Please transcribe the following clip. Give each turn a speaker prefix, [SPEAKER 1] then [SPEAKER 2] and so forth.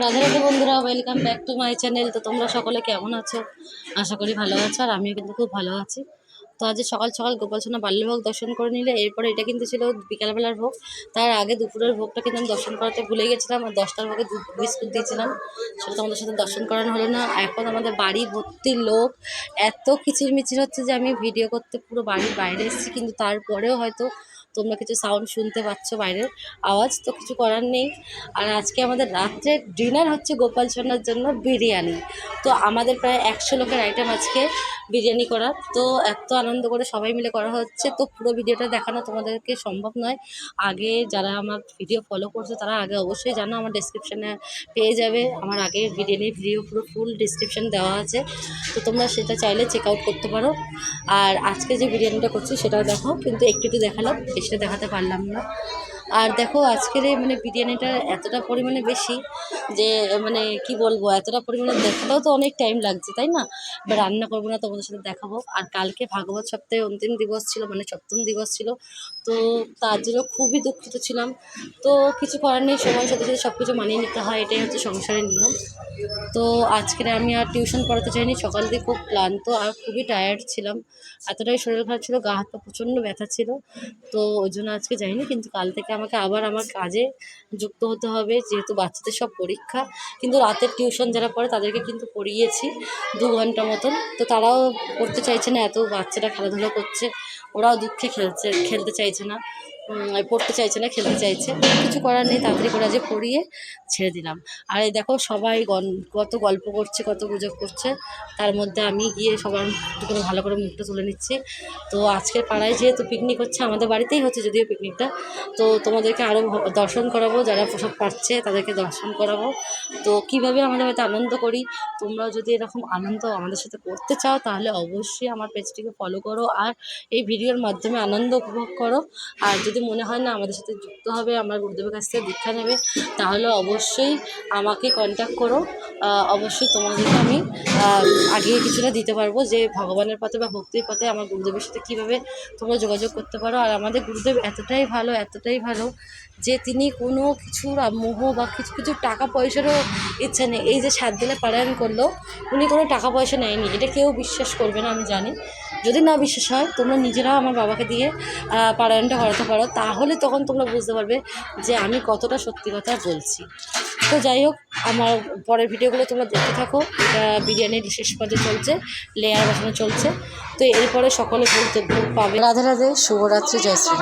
[SPEAKER 1] রাধে বন্ধুরা welcome back to my channel তো তোমরা সকলে কেমন আছো? আশা করি ভালো আছো, আর আমিও কিন্তু খুব ভালো আছি। তো আজ সকাল সকাল গোপাল সোনা বাল্যভোগ দর্শন করে নিলে, এরপরে এটা কিন্তু ছিল বিকালবেলার ভোগ। তার আগে দুপুরের ভোগটা কিন্তু আমি দর্শন করাতে ভুলে গেছিলাম, আর দশটার ভোগে দুধ, বিস্কুট দিয়েছিলাম। সেটা তোমাদের সাথে দর্শন করানো হলো না। এখন আমাদের বাড়ি ভর্তি লোক, এত কিচিরমিচির হচ্ছে যে আমি ভিডিও করতে পুরো বাড়ির বাইরে এসেছি, কিন্তু তারপরেও হয়তো তোমরা কিছু সাউন্ড শুনতে পাচ্ছ বাইরের আওয়াজ, তো কিছু করার নেই। আর আজকে আমাদের রাত্রের ডিনার হচ্ছে গোপাল সোনার জন্য বিরিয়ানি। তো আমাদের প্রায় একশো লোকের আইটেম আজকে বিরিয়ানি করা। তো এত আনন্দ করে সবাই মিলে করা হচ্ছে। তো পুরো ভিডিওটা দেখানো তোমাদেরকে সম্ভব নয়। আগে যারা আমার ভিডিও ফলো করছে, তারা আগে অবশ্যই জানো, আমার ডিসক্রিপশানে পেয়ে যাবে। আমার আগে বিরিয়ানির ভিডিও পুরো ফুল ডিসক্রিপশান দেওয়া আছে। তো তোমরা সেটা চাইলে চেক আউট করতে পারো। আর আজকে যে বিরিয়ানিটা করছি, সেটাও দেখো কিন্তু একটু একটু দেখালাম বেশিটা দেখাতে পারলাম না। আর দেখো আজকের এই মানে বিরিয়ানিটা এতটা পরিমাণে বেশি যে মানে কি বলব, এতটা পরিমাণে দেখাতেও তো অনেক টাইম লাগছে, তাই না? এবার রান্না করব না, তোমাদের সাথে দেখাবো। আর কালকে ভাগবত সপ্তাহে অন্তিম দিবস ছিল মানে সপ্তম দিবস ছিল, তো তার জন্য খুবই দুঃখিত ছিলাম। তো কিছু করার নেই, সময়ের সাথে সাথে সব কিছু মানিয়ে নিতে হয়, এটাই হচ্ছে সংসারের নিয়ম। তো আজকের আমি আর টিউশন পড়াতে চাইনি, সকাল দিয়ে খুব ক্লান্ত আর খুবই টায়ার্ড ছিলাম। এতটাই শরীর খারাপ ছিল, গা হাত পা প্রচণ্ড ব্যথা ছিল, তো ওই জন্য আজকে যাইনি, কিন্তু কাল থেকে আমাকে আবার আমার কাজে যুক্ত হতে হবে, যেহেতু বাচ্চাদের সব পরীক্ষা। কিন্তু রাতের টিউশন যারা পড়ে তাদেরকে কিন্তু পড়িয়েছি দু ঘণ্টা মতন। তো তারাও পড়তে চাইছে না, এত বাচ্চারা খেলাধুলো করছে, ওরাও দুঃখে খেলছে, খেলতে চাইছে না। পড়তে চাইছে না, খেলতে চাইছে। কিছু করার নেই, তাড়াতাড়ি করে আজকে পড়িয়ে ছেড়ে দিলাম। আর এই দেখো, সবাই কত গল্প করছে, কত গুজব করছে। তার মধ্যে আমি গিয়ে সবার করে ভালো করে মুখটা তুলে নিচ্ছি। তো আজকের পাড়ায় যেহেতু পিকনিক হচ্ছে, আমাদের বাড়িতেই হচ্ছে যদিও পিকনিকটা তো তোমাদেরকে আরও দর্শন করাবো। যারা সব পারছে, তাদেরকে দর্শন করাবো। তো কীভাবে আমাদের হয়তো আনন্দ করি? তোমরাও যদি এরকম আনন্দ আমাদের সাথে করতে চাও, তাহলে অবশ্যই আমার পেজটিকে ফলো করো। আর এই ভিডিওর মাধ্যমে আনন্দ উপভোগ করো। আর যদি মনে হয় না আমাদের সাথে যুক্ত হবে আমার গুরুদেবের কাছ থেকে দীক্ষা নেবে তাহলে অবশ্যই আমাকে কন্ট্যাক্ট করো। অবশ্যই তোমাদেরকে আমি আহ, আগে কিছুটা দিতে পারব যে ভগবানের পথে বা ভক্তির পথে আমার গুরুদেবের সাথে কীভাবে তোমরা যোগাযোগ করতে পারো। আর আমাদের গুরুদেব এতটাই ভালো এতটাই ভালো যে তিনি কোনো কিছুর মোহ বা কিছু কিছু টাকা পয়সারও ইচ্ছা নেই। এই যে সাত দিনে পারায়ণ করল উনি কোনো টাকা পয়সা নেয়নি। এটা কেউ বিশ্বাস করবে না আমি জানি। যদি না বিশ্বাস হয়, তোমরা নিজেরাও আমার বাবাকে দিয়ে পারায়ণটা করাতে পারো, তাহলে তখন তোমরা বুঝতে পারবে যে আমি কতটা সত্যি কথা বলছি। তো যাই হোক, আমার পরের ভিডিওগুলো তোমরা দেখতে থাকো। বিরিয়ানি বিরিয়ানির শেষ পর্যায়ে চলছে, লেয়ার বসানো চলছে। তো এরপরে সকলে বলতে পাবে। রাধে রাধে, শুভরাত্রি, জয় শ্রী